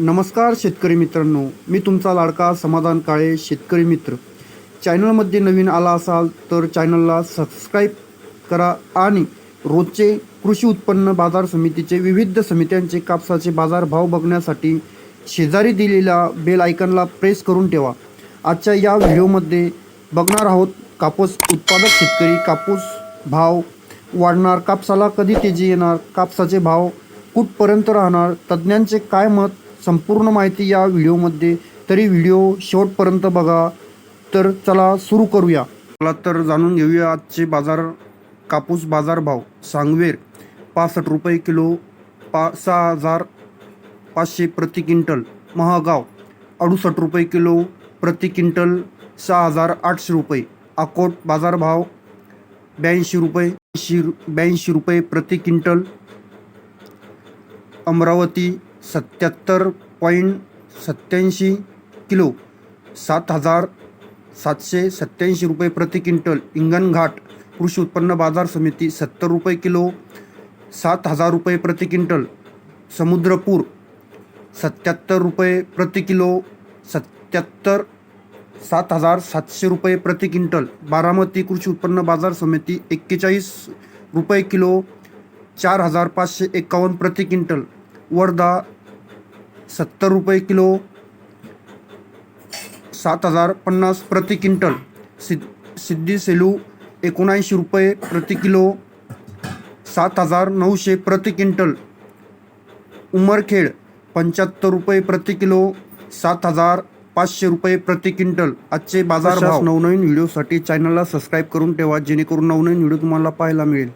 नमस्कार शेतकरी मित्रांनो. मी तुमचा लाडका समाधान काळे शेतकरी मित्र. चॅनलमध्ये नवीन आला असाल तर चॅनलला सबस्क्राईब करा आणि रोजचे कृषी उत्पन्न बाजार समितीचे विविध समित्यांचे कापसाचे बाजार भाव बघण्यासाठी शेजारी दिलेल्या बेल आयकनला प्रेस करून ठेवा. आजच्या या व्हिडिओमध्ये बघणार आहोत कापूस उत्पादक शेतकरी कापूस भाव वाढणार कापसाला कधी तेजी येणार कापसाचे भाव कुठपर्यंत राहणार तज्ज्ञांचे काय मत संपूर्ण माहिती या व्हिडिओमध्ये. तरी व्हिडिओ शेवटपर्यंत बघा. तर चला सुरू करूया. चला तर जाणून घेऊया आजचे बाजार कापूस बाजार भाव. सांगवेर पासष्ट रुपये किलो पा सहा हजार पाचशे प्रति क्विंटल. महागाव अडुसष्ट रुपये किलो प्रति क्विंटल सहा हजार आठशे रुपये. अकोट बाजारभाव ब्याऐंशी रुपये ऐंशी ब्याऐंशी रुपये प्रति क्विंटल. अमरावती सत्याहत्तर पॉईंट सत्याऐंशी किलो सात हजार सातशे सत्याऐंशी रुपये प्रति क्विंटल. इंगणघाट कृषी उत्पन्न बाजार समिती सत्तर रुपये किलो सात हजार रुपये प्रति क्विंटल. समुद्रपूर सत्याहत्तर रुपये प्रति किलो सत्याहत्तर सात हजार सातशे रुपये प्रति क्विंटल. बारामती कृषी उत्पन्न बाजार समिती एक्केचाळीस रुपये किलो चार हजार पाचशे एकावन्न प्रति क्विंटल. वर्धा सत्तर रुपये किलो सात हजार पन्नास प्रति क्विंटल. सिद्ध सिद्धी सेलू एकोणऐंशी रुपये प्रति किलो सात हजार नऊशे प्रति क्विंटल. उमरखेड पंच्याहत्तर रुपये प्रति किलो सात हजार पाचशे रुपये प्रति क्विंटल. आजचे बाजार भाव. नवनवीन व्हिडिओसाठी चॅनलला सबस्क्राईब करून ठेवा जेणेकरून नवनवीन व्हिडिओ तुम्हाला पाहायला मिळेल.